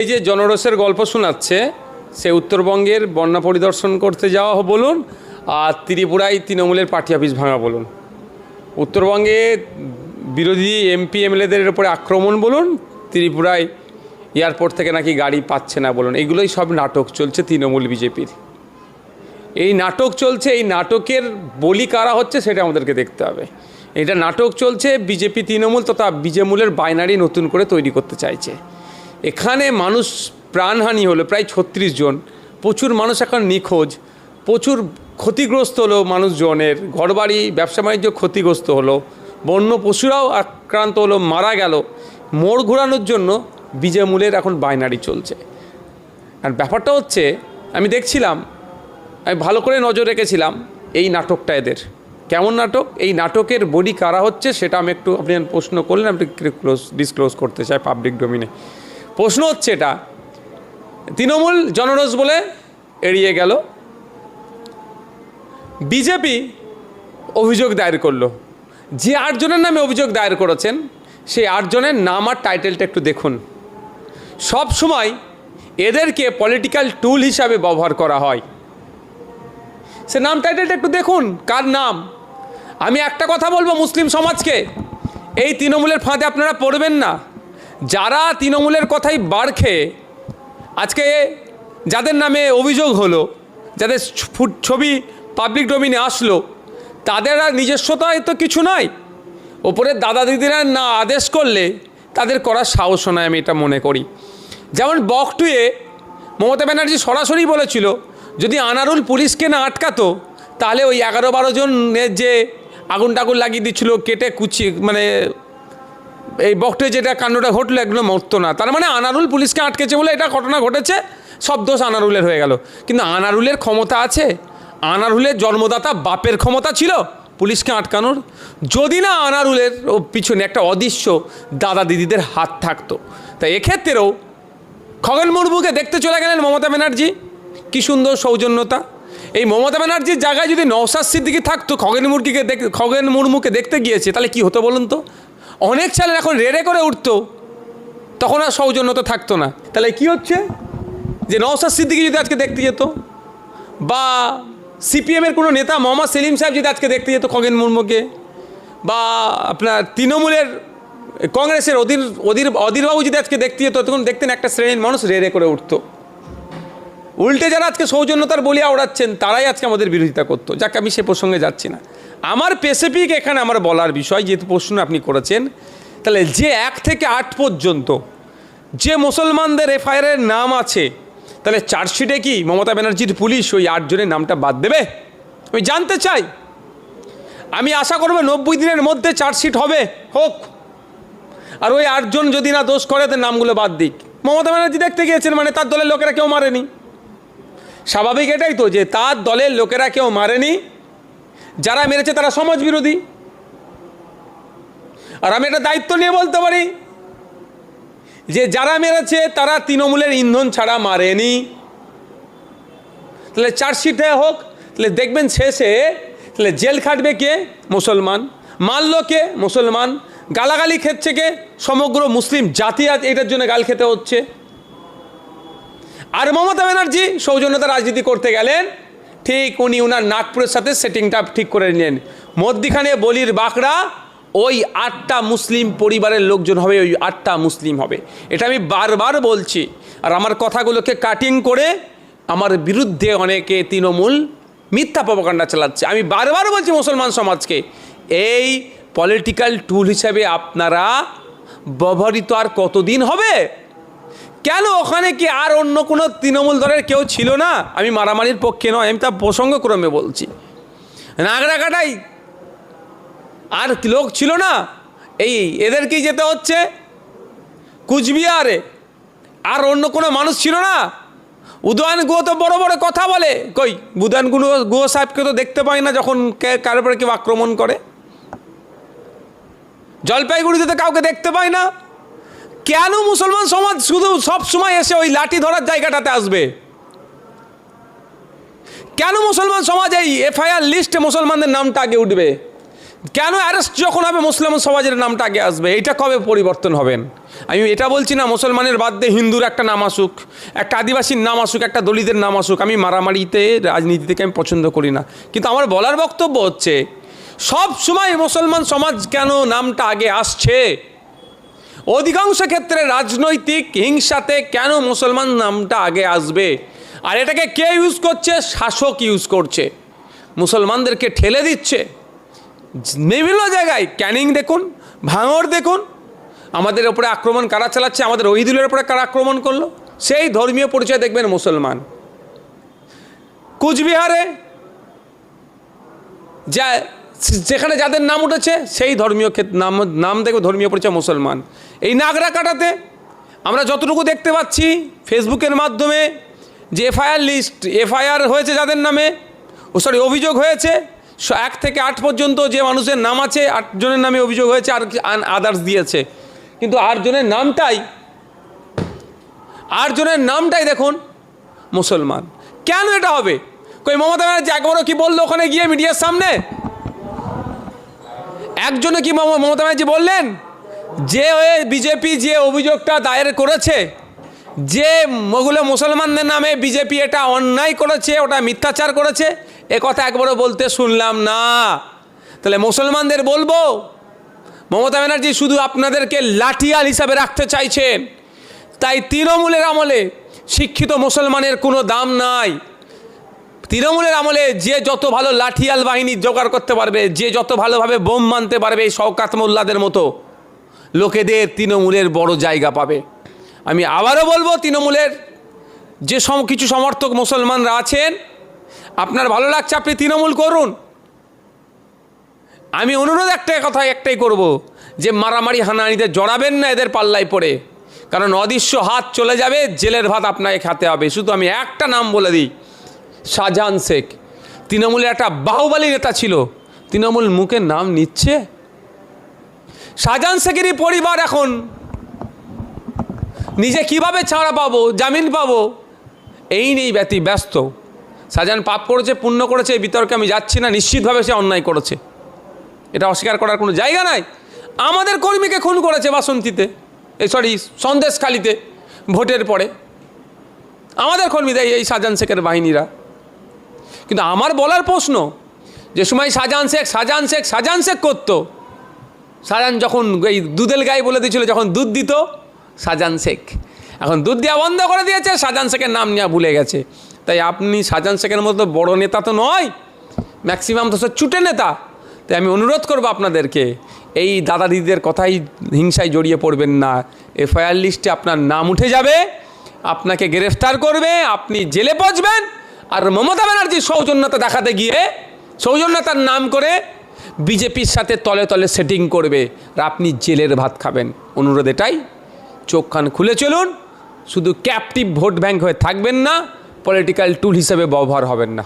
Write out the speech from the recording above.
এই যে জনরসের গল্প শোনাচ্ছে, সে উত্তরবঙ্গের বন্যা পরিদর্শন করতে যাওয়া বলুন, আর ত্রিপুরায় তৃণমূলের পার্টি অফিস ভাঙা বলুন। উত্তরবঙ্গে বিরোধী এমপি, এমএলএদের উপরে আক্রমণ বলুন, ত্রিপুরায় এয়ারপোর্ট থেকে নাকি গাড়ি পাচ্ছে না বলুন, এগুলোই সব নাটক চলছে তৃণমূল বিজেপির। এই নাটক চলছে, এই নাটকের বলি কারা হচ্ছে সেটা আমাদেরকে দেখতে হবে। এটা নাটক চলছে, বিজেপি তৃণমূল তথা বিজেমূলের বাইনারি নতুন করে তৈরি করতে চাইছে। এখানে মানুষ প্রাণহানি হলো, প্রায় ছত্রিশ জন। প্রচুর মানুষ এখন নিখোঁজ, প্রচুর ক্ষতিগ্রস্ত হলো মানুষজনের, ঘরবাড়ি, ব্যবসা বাণিজ্য ক্ষতিগ্রস্ত হলো। বন্য পশুরাও আক্রান্ত হলো, মারা গেল। মোড় ঘোরানোর জন্য বিজেমূলের এখন বাইনারি চলছে। আর ব্যাপারটা হচ্ছে, আমি দেখছিলাম, আমি ভালো করে নজর রেখেছিলাম এই নাটকটা এদের। কেমন নাটক? এই নাটকের বডি কারা হচ্ছে সেটা আমি একটু, আপনি প্রশ্ন করলেন আমি ক্লোজ ডিসক্লোজ করতে চাই পাবলিক ডোমিনে প্রশ্ন হচ্ছে এটা। তৃণমূল জনরস বলে এড়িয়ে গেল। বিজেপি অভিযোগ দায়ের করল। যে আটজনের নামে অভিযোগ দায়ের করেছেন, সেই আটজনের নাম আর টাইটেলটা একটু দেখুন। সব সময় এদেরকে পলিটিক্যাল টুল হিসাবে ব্যবহার করা হয়। সে নাম টাইটেলটা একটু দেখুন, কার নাম? আমি একটা কথা বলব মুসলিম সমাজকে। এই তৃণমূলের ফাঁদে আপনারা পড়বেন না। যারা তৃণমূলের কথাই বার খেয়ে, আজকে যাদের নামে অভিযোগ হলো, যাদের ফুট- ছবি পাবলিক ডোমিনে আসলো, তাদের আর নিজস্বতায় তো কিছু নয় ওপরের দাদা দিদিরা না আদেশ করলে তাদের করার সাহস নয় আমি এটা মনে করি। যেমন বকটুয়ে, মমতা ব্যানার্জি সরাসরি বলেছিল, যদি আনারুল পুলিশকে না আটকাতো, তাহলে ওই এগারো বারো জনের যে আগুন টাগুন লাগিয়ে দিচ্ছিল, কেটে কুচি মানে এই বকটে যেটা কাণ্ডটা ঘটলো একদম মরতো না তার মানে আনারুল পুলিশকে আটকেছে বলে এটা ঘটনা ঘটেছে, সব দোষ আনারুলের হয়ে গেল। কিন্তু আনারুলের ক্ষমতা আছে, আনারুলের জন্মদাতা বাপের ক্ষমতা ছিল পুলিশকে আটকানোর। যদি না আনারুলের পিছনে একটা অদৃশ্য দাদা দিদিদের হাত থাকতো তাই এক্ষেত্রেও খগেন মুর্মুকে দেখতে চলে গেলেন মমতা ব্যানার্জি। কী সুন্দর সৌজন্যতা। এই মমতা ব্যানার্জির জায়গায় যদি নওসাদ সিদ্দিকি থাকতো, খগেন মুরগিকে দেখ, খগেন মুর্মুকে দেখতে গিয়েছে, তাহলে কি হতো বলুন তো? অনেক ছেলে এখন রেড়ে করে উঠতো, তখন আর সৌজন্যতা থাকতো না। তাহলে কি হচ্ছে? যে নওসাদ সিদ্দিকি যদি আজকে দেখতে যেত, বা সিপিএমের কোনো নেতা মোহাম্মদ সেলিম সাহেব যদি আজকে দেখতে যেত খগেন মুর্মুকে, বা আপনার তৃণমূলের কংগ্রেসের অধীর অধীর অধীরবাবু যদি আজকে দেখতে যেত, তখন দেখতেন একটা শ্রেণির মানুষ রেড়ে করে উঠতো। উল্টে যারা আজকে সৌজন্যতার বলিয়া ওড়াচ্ছেন তারাই আজকে আমাদের বিরোধিতা করতো। যাকে, আমি সে প্রসঙ্গে যাচ্ছি না। আমার স্পেসিফিক এখানে আমার বলার বিষয়, যেহেতু প্রশ্ন আপনি করেছেন, তাহলে যে এক থেকে আট পর্যন্ত যে মুসলমানদের এফআইআরের নাম আছে, তাহলে চার্জশিটে কি মমতা ব্যানার্জির পুলিশ ওই আটজনের নামটা বাদ দেবে? আমি জানতে চাই। আমি আশা করব নব্বই দিনের মধ্যে চার্জশিট হবে, হোক। আর ওই আটজন যদি না দোষ করে তার নামগুলো বাদ দিক। মমতা ব্যানার্জি দেখতে গিয়েছেন মানে তার দলের লোকেরা কেউ মারেনি। স্বাভাবিক এটাই তো যে তার দলের লোকেরা কেউ মারেনি, যারা মেরেছে তারা সমাজ বিরোধী আর আমি এটা দায়িত্ব নিয়ে বলতে পারি যে যারা মেরেছে তারা তৃণমূলের ইন্ধন ছাড়া মারেনি। তাহলে চার্জশিটে হোক, তাহলে দেখবেন শেষে, তাহলে জেল খাটবে কে? মুসলমান। মারল কে? মুসলমান। গালাগালি খেচ্ছে কে? সমগ্র মুসলিম জাতি আজ এটার জন্য গাল খেতে হচ্ছে। আর মমতা ব্যানার্জি সৌজন্যতা রাজনীতি করতে গেলেন, ঠিক উনি উনার নাগপুরের সাথে সেটিংটা ঠিক করে নিলেন। মধ্যিখানে বলির বাঁকড়া, ওই আটটা মুসলিম পরিবারের লোকজন হবে, ওই আটটা মুসলিম হবে। এটা আমি বারবার বলছি। আর আমার কথাগুলোকে কাটিং করে আমার বিরুদ্ধে অনেকে তৃণমূল মিথ্যা প্রপাকাণ্ডা চালাচ্ছে। আমি বারবার বলছি মুসলমান সমাজকে, এই পলিটিক্যাল টুল হিসেবে আপনারা ব্যবহৃত আর কতদিন হবে? কেন ওখানে কি আর অন্য কোনো তৃণমূল দলের কেউ ছিল না? আমি মারামারির পক্ষে নয়, আমি তা প্রসঙ্গক্রমে বলছি। নাগরাকাটাই আর লোক ছিল না। এই এদেরকেই যেতে হচ্ছে? কুচবিহারে আর অন্য কোনো মানুষ ছিল না? উদয়ন গুহ তো বড় বড় কথা বলে। কই, উদয়ন গুহ গুহ সাহেবকে তো দেখতে পাই না যখন কারোর কেউ আক্রমণ করে। জলপাইগুড়িতে তো কাউকে দেখতে পাই না। কেন মুসলমান সমাজ শুধু সব সময় এসে ওই লাঠি ধরার জায়গাটাতে আসবে? কেন মুসলমান সমাজ এই এফআইআর লিস্টে মুসলমানদের নামটা আগে উঠবে? কেন অ্যারেস্ট যখন হবে মুসলিম সমাজের নামটা আগে আসবে? এটা কবে পরিবর্তন হবেন? আমি এটা বলছি না, মুসলমানের বাদ দিয়ে হিন্দুর একটা নাম আসুক, একটা আদিবাসীর নাম আসুক, একটা দলিতের নাম আসুক, আমি মারামারিতে রাজনীতি থেকে আমি পছন্দ করি না। কিন্তু আমার বলার বক্তব্য হচ্ছে, সব সময় মুসলমান সমাজ কেন নামটা আগে আসছে? অধিকাংশ ক্ষেত্রে রাজনৈতিক হিংসাতে কেন মুসলমান নামটা আগে আসবে? আর এটাকে কে ইউজ করছে? শাসক ইউজ করছে। মুসলমানদেরকে ঠেলে দিচ্ছে। বিভিন্ন জায়গায় ক্যানিং দেখুন ভাঙর দেখুন, আমাদের ওপরে আক্রমণ কারা চালাচ্ছে? আমাদের ওহিদুলের ওপরে কারা আক্রমণ করল? সেই ধর্মীয় পরিচয় দেখবেন মুসলমান। কুচবিহারে যা, যেখানে যাদের নাম উঠেছে, সেই ধর্মীয় নাম নাম দেখবে ধর্মীয় পরিচয় মুসলমান। এই নাগরা কাটাতে আমরা যতটুকু দেখতে পাচ্ছি ফেসবুকের মাধ্যমে যে এফআইআর লিস্ট, এফআইআর হয়েছে যাদের নামে, ও সরি, অভিযোগ হয়েছে এক থেকে আট পর্যন্ত যে মানুষের নাম আছে আটজনের নামে অভিযোগ হয়েছে, আর আদার্স দিয়েছে। কিন্তু আটজনের নামটাই আটজনের নামটাই দেখুন মুসলমান। কেন এটা হবে? কই, মমতা ব্যানার্জি একবারও কি বলল ওখানে গিয়ে মিডিয়ার সামনে? একজনে কি মম- মমতা ব্যানার্জি বললেন? যে ওই বিজেপি যে অভিযোগটা দায়ের করেছে, যে ওগুলো মুসলমানদের নামে বিজেপি এটা অন্যায় করেছে, ওটা মিথ্যাচার করেছে, এ কথা একবারও বলতে শুনলাম না। তাহলে মুসলমানদের বলব, মমতা ব্যানার্জি শুধু আপনাদেরকে লাঠিয়াল হিসাবে রাখতে চাইছেন, তাই তৃণমূলের আমলে শিক্ষিত মুসলমানের কোনো দাম নাই। তৃণমূলের আমলে যে যত ভালো লাঠিয়াল বাহিনী জোগাড় করতে পারবে, যে যত ভালোভাবে বোম মানতে পারবে এই শওকাত মোল্লাদের মতো লোকেদের তৃণমূলের বড় জায়গা পাবে। আমি আবারও বলব, তৃণমূলের যে সম, কিছু সমর্থক মুসলমানরা আছেন, আপনার ভালো লাগছে, আপনি তৃণমূল করুন। আমি অনুরোধ একটা কথা, একটাই করব, যে মারামারি হানাহানিতে জড়াবেন না, এদের পাল্লায় পড়ে। কারণ অদৃশ্য হাত চলে যাবে, জেলের ভাত আপনাকে খেতে হবে। শুধু আমি একটা নাম বলে দিই, শাহজাহান শেখ। তৃণমূলের একটা বাহুবালী নেতা ছিল। তৃণমূল মুখের নাম নিচ্ছে শাহজাহান শেখেরই পরিবার এখন। নিজে কীভাবে ছাড়া পাবো, জামিন পাবো? এই নেই ব্যতি ব্যস্ত। শাহজাহান পাপ করেছে, পুণ্য করেছে, এই বিতর্কে আমি যাচ্ছি না, নিশ্চিতভাবে সে অন্যায় করেছে। এটা অস্বীকার করার কোনো জায়গা নাই। আমাদের কর্মীকে খুন করেছে বাসন্তীতে এই সরি সন্দেশখালিতে, ভোটের পরে। আমাদের কর্মীদের এই শাহজাহান শেখের বাহিনীরা। কিন্তু আমার বলার প্রশ্ন, যে সময় শাহজাহান শেখ শাহজাহান শেখ শাহজাহান শেখ করতো শাহজাহান যখন এই দুধের গায়ে বলে দিয়েছিল, যখন দুধ দিত শাহজাহান শেখ। এখন দুধ দেওয়া বন্ধ করে দিয়েছে শাহজাহান শেখের নাম নেওয়া ভুলে গেছে। তাই আপনি শাহজাহান শেখের মতো বড় নেতা তো নয় ম্যাক্সিমাম তো সব চুটে নেতা। তাই আমি অনুরোধ করব আপনাদেরকে, এই দাদা দিদিদের কথাই হিংসায় জড়িয়ে পড়বেন না। এফআইআর লিস্টে আপনার নাম উঠে যাবে, আপনাকে গ্রেফতার করবে, আপনি জেলে পচবেন, আর মমতা ব্যানার্জির সৌজন্যতা দেখাতে গিয়ে সৌজন্যতার নাম করে বিজেপির সাথে তলে তলে সেটিং করবে। আর আপনি জেলের ভাত খাবেন। অনুরোধ এটাই। চোখ কান খুলে চলুন। শুধু ক্যাপটিভ ভোট ব্যাঙ্ক হয়ে থাকবেন না পলিটিক্যাল টুল হিসেবে ব্যবহার হবেন না।